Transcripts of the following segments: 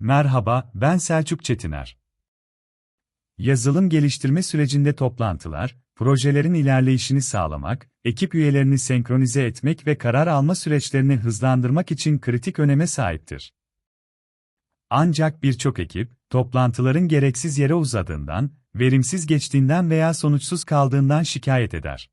Merhaba, ben Selçuk Çetiner. Yazılım geliştirme sürecinde toplantılar, projelerin ilerleyişini sağlamak, ekip üyelerini senkronize etmek ve karar alma süreçlerini hızlandırmak için kritik öneme sahiptir. Ancak birçok ekip, toplantıların gereksiz yere uzadığından, verimsiz geçtiğinden veya sonuçsuz kaldığından şikayet eder.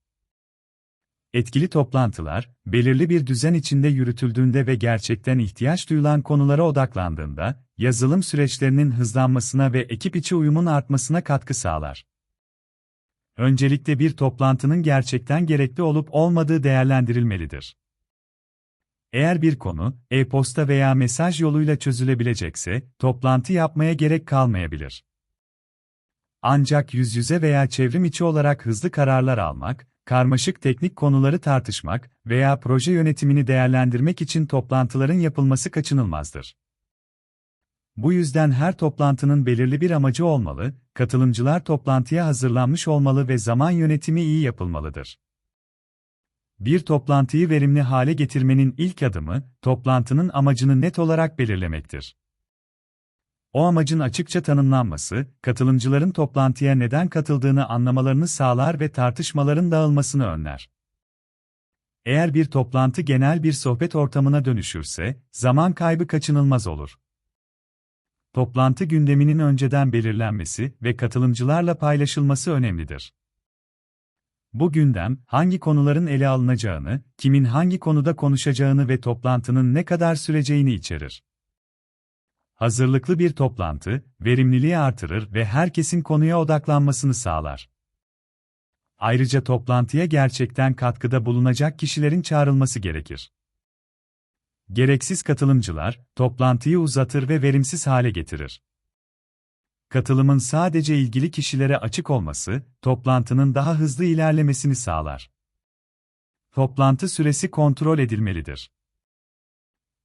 Etkili toplantılar, belirli bir düzen içinde yürütüldüğünde ve gerçekten ihtiyaç duyulan konulara odaklandığında, yazılım süreçlerinin hızlanmasına ve ekip içi uyumun artmasına katkı sağlar. Öncelikle bir toplantının gerçekten gerekli olup olmadığı değerlendirilmelidir. Eğer bir konu, e-posta veya mesaj yoluyla çözülebilecekse, toplantı yapmaya gerek kalmayabilir. Ancak yüz yüze veya çevrim içi olarak hızlı kararlar almak, karmaşık teknik konuları tartışmak veya proje yönetimini değerlendirmek için toplantıların yapılması kaçınılmazdır. Bu yüzden her toplantının belirli bir amacı olmalı, katılımcılar toplantıya hazırlanmış olmalı ve zaman yönetimi iyi yapılmalıdır. Bir toplantıyı verimli hale getirmenin ilk adımı, toplantının amacını net olarak belirlemektir. O amacın açıkça tanımlanması, katılımcıların toplantıya neden katıldığını anlamalarını sağlar ve tartışmaların dağılmasını önler. Eğer bir toplantı genel bir sohbet ortamına dönüşürse, zaman kaybı kaçınılmaz olur. Toplantı gündeminin önceden belirlenmesi ve katılımcılarla paylaşılması önemlidir. Bu gündem, hangi konuların ele alınacağını, kimin hangi konuda konuşacağını ve toplantının ne kadar süreceğini içerir. Hazırlıklı bir toplantı, verimliliği artırır ve herkesin konuya odaklanmasını sağlar. Ayrıca toplantıya gerçekten katkıda bulunacak kişilerin çağrılması gerekir. Gereksiz katılımcılar, toplantıyı uzatır ve verimsiz hale getirir. Katılımın sadece ilgili kişilere açık olması, toplantının daha hızlı ilerlemesini sağlar. Toplantı süresi kontrol edilmelidir.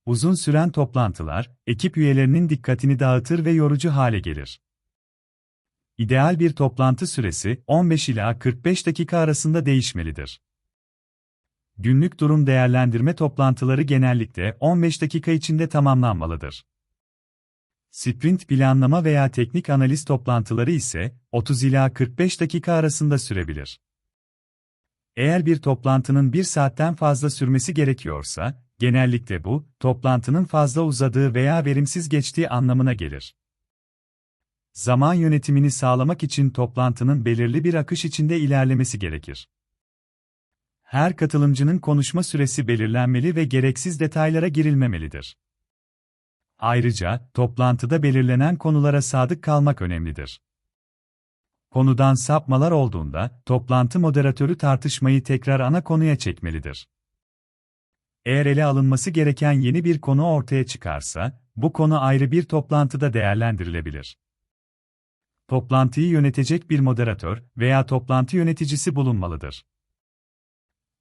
Uzun süren toplantılar, ekip üyelerinin dikkatini dağıtır ve yorucu hale gelir. İdeal bir toplantı süresi 15 ila 45 dakika arasında değişmelidir. Günlük durum değerlendirme toplantıları genellikle 15 dakika içinde tamamlanmalıdır. Sprint planlama veya teknik analiz toplantıları ise 30 ila 45 dakika arasında sürebilir. Eğer bir toplantının bir saatten fazla sürmesi gerekiyorsa, genellikle bu, toplantının fazla uzadığı veya verimsiz geçtiği anlamına gelir. Zaman yönetimini sağlamak için toplantının belirli bir akış içinde ilerlemesi gerekir. Her katılımcının konuşma süresi belirlenmeli ve gereksiz detaylara girilmemelidir. Ayrıca, toplantıda belirlenen konulara sadık kalmak önemlidir. Konudan sapmalar olduğunda, toplantı moderatörü tartışmayı tekrar ana konuya çekmelidir. Eğer ele alınması gereken yeni bir konu ortaya çıkarsa, bu konu ayrı bir toplantıda değerlendirilebilir. Toplantıyı yönetecek bir moderatör veya toplantı yöneticisi bulunmalıdır.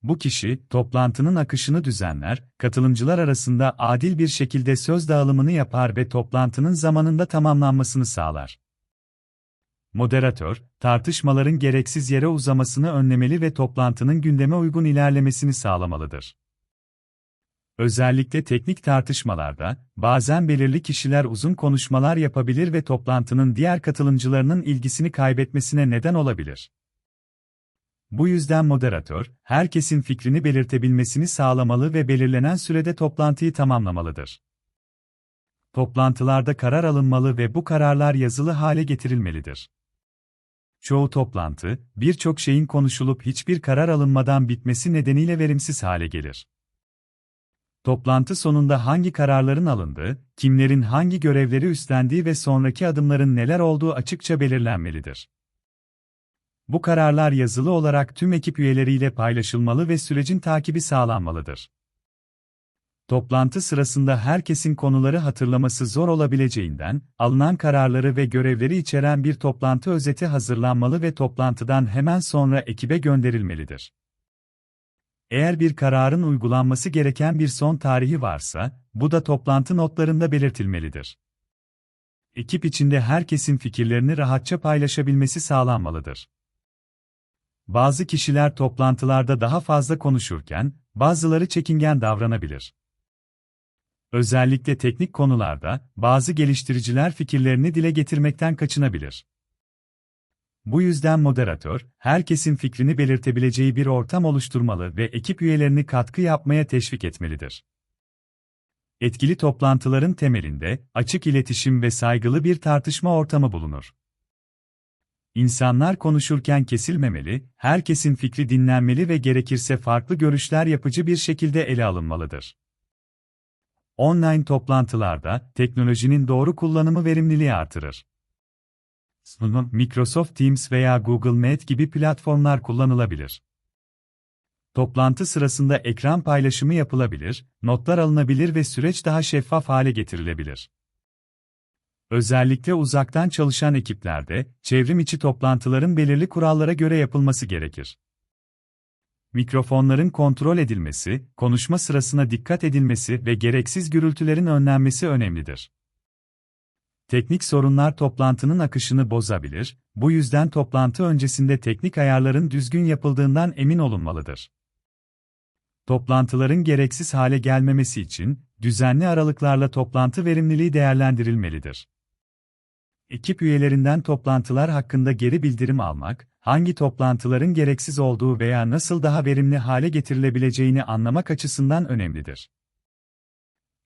Bu kişi, toplantının akışını düzenler, katılımcılar arasında adil bir şekilde söz dağılımını yapar ve toplantının zamanında tamamlanmasını sağlar. Moderatör, tartışmaların gereksiz yere uzamasını önlemeli ve toplantının gündeme uygun ilerlemesini sağlamalıdır. Özellikle teknik tartışmalarda, bazen belirli kişiler uzun konuşmalar yapabilir ve toplantının diğer katılımcılarının ilgisini kaybetmesine neden olabilir. Bu yüzden moderatör, herkesin fikrini belirtebilmesini sağlamalı ve belirlenen sürede toplantıyı tamamlamalıdır. Toplantılarda karar alınmalı ve bu kararlar yazılı hale getirilmelidir. Çoğu toplantı, birçok şeyin konuşulup hiçbir karar alınmadan bitmesi nedeniyle verimsiz hale gelir. Toplantı sonunda hangi kararların alındığı, kimlerin hangi görevleri üstlendiği ve sonraki adımların neler olduğu açıkça belirlenmelidir. Bu kararlar yazılı olarak tüm ekip üyeleriyle paylaşılmalı ve sürecin takibi sağlanmalıdır. Toplantı sırasında herkesin konuları hatırlaması zor olabileceğinden, alınan kararları ve görevleri içeren bir toplantı özeti hazırlanmalı ve toplantıdan hemen sonra ekibe gönderilmelidir. Eğer bir kararın uygulanması gereken bir son tarihi varsa, bu da toplantı notlarında belirtilmelidir. Ekip içinde herkesin fikirlerini rahatça paylaşabilmesi sağlanmalıdır. Bazı kişiler toplantılarda daha fazla konuşurken, bazıları çekingen davranabilir. Özellikle teknik konularda, bazı geliştiriciler fikirlerini dile getirmekten kaçınabilir. Bu yüzden moderatör, herkesin fikrini belirtebileceği bir ortam oluşturmalı ve ekip üyelerini katkı yapmaya teşvik etmelidir. Etkili toplantıların temelinde, açık iletişim ve saygılı bir tartışma ortamı bulunur. İnsanlar konuşurken kesilmemeli, herkesin fikri dinlenmeli ve gerekirse farklı görüşler yapıcı bir şekilde ele alınmalıdır. Online toplantılarda, teknolojinin doğru kullanımı verimliliği artırır. Microsoft Teams veya Google Meet gibi platformlar kullanılabilir. Toplantı sırasında ekran paylaşımı yapılabilir, notlar alınabilir ve süreç daha şeffaf hale getirilebilir. Özellikle uzaktan çalışan ekiplerde, çevrim içi toplantıların belirli kurallara göre yapılması gerekir. Mikrofonların kontrol edilmesi, konuşma sırasına dikkat edilmesi ve gereksiz gürültülerin önlenmesi önemlidir. Teknik sorunlar toplantının akışını bozabilir, bu yüzden toplantı öncesinde teknik ayarların düzgün yapıldığından emin olunmalıdır. Toplantıların gereksiz hale gelmemesi için, düzenli aralıklarla toplantı verimliliği değerlendirilmelidir. Ekip üyelerinden toplantılar hakkında geri bildirim almak, hangi toplantıların gereksiz olduğu veya nasıl daha verimli hale getirilebileceğini anlamak açısından önemlidir.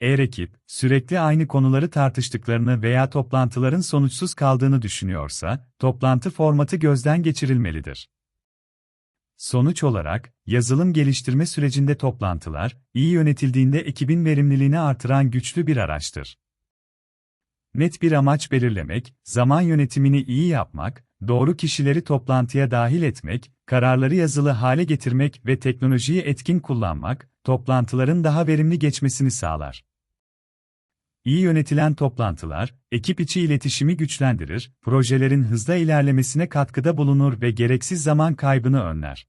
Eğer ekip, sürekli aynı konuları tartıştıklarını veya toplantıların sonuçsuz kaldığını düşünüyorsa, toplantı formatı gözden geçirilmelidir. Sonuç olarak, yazılım geliştirme sürecinde toplantılar, iyi yönetildiğinde ekibin verimliliğini artıran güçlü bir araçtır. Net bir amaç belirlemek, zaman yönetimini iyi yapmak, doğru kişileri toplantıya dahil etmek, kararları yazılı hale getirmek ve teknolojiyi etkin kullanmak, toplantıların daha verimli geçmesini sağlar. İyi yönetilen toplantılar, ekip içi iletişimi güçlendirir, projelerin hızla ilerlemesine katkıda bulunur ve gereksiz zaman kaybını önler.